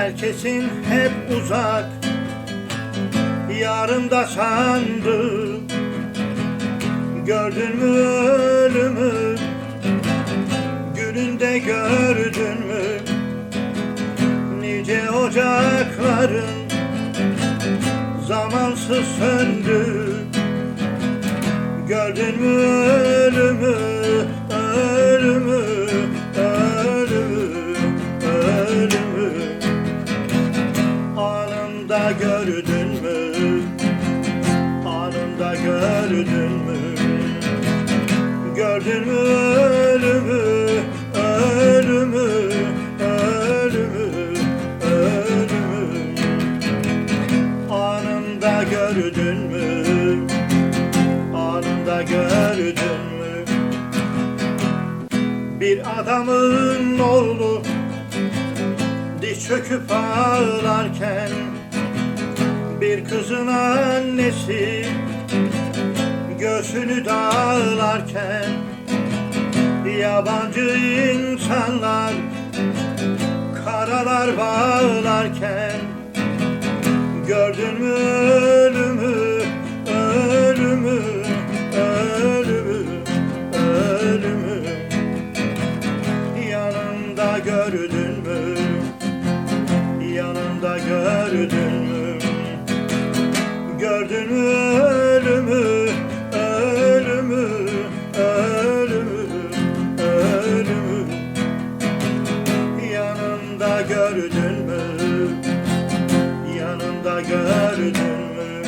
Herkesin hep uzak. Yarında sandı. Gördün mü ölümü? Gününde gördün mü? Nice ocakların Zamansız söndü gördün mü Gördün mü ölümü? Ölümü Ölümü Ölümü. Anında gördün mü? Anında gördün mü? Bir adamın oğlu Diz çöküp ağlarken Bir kızın annesi Göğsünü dağlarken Yabancı insanlar Karalar bağlarken Gördün mü Yanında gördün mü yanında gördün mü?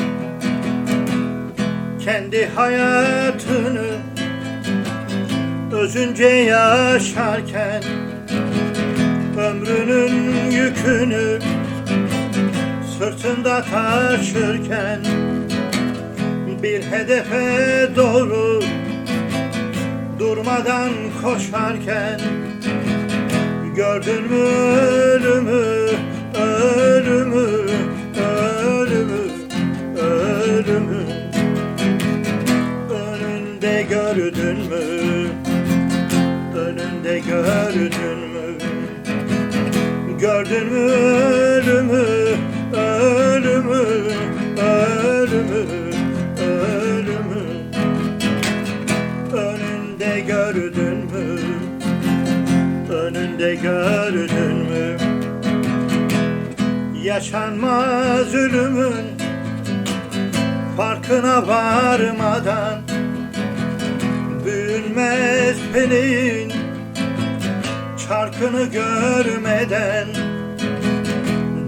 Kendi hayatını özünce yaşarken Ömrünün yükünü sırtında taşırken Bir hedefe doğru durmadan koşarken Gördün mü ölümü Önünde gördün mü, önünde gördün mü? Gördün mü ölümü, ölümü, ölümü, ölümü. Önünde gördün mü? Önünde gördün mü? Yaşanmaz ölümün farkına varmadan Büyünmez pelin çarkını görmeden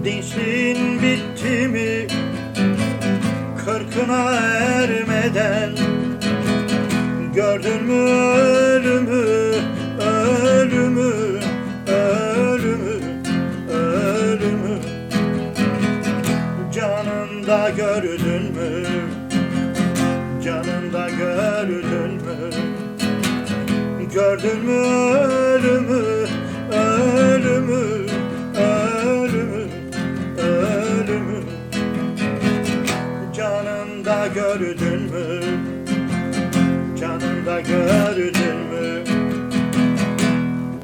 Dinçliğin bitti mi? Kırkına ermeden Gördün mü ölümü, ölümü, ölümü, ölümü Canında gördün Gördün mü ölümü, ölümü, ölümü, ölümü. Canında gördün mü? Canında gördün